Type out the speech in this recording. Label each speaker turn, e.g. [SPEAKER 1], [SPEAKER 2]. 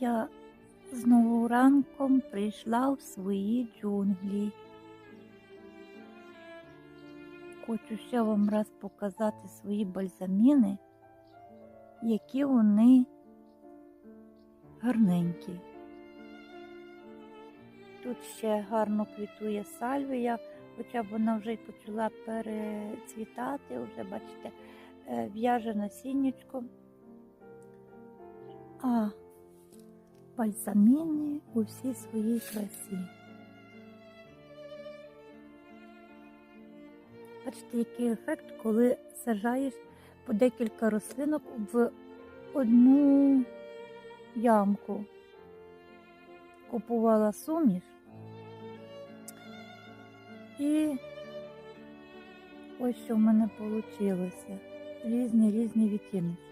[SPEAKER 1] Я знову ранком прийшла в свої джунглі. Хочу ще вам раз показати свої бальзаміни, які вони гарненькі. Тут ще гарно квітує сальвія, хоча б вона вже й почала перецвітати, вже бачите, е, в'яже насіннячко. А бальзаміни у всій своїй красі. Бачите, який ефект, коли сажаєш по декілька рослинок в одну ямку. Купувала суміш і ось що в мене вийшло. Різні різні відтіночки.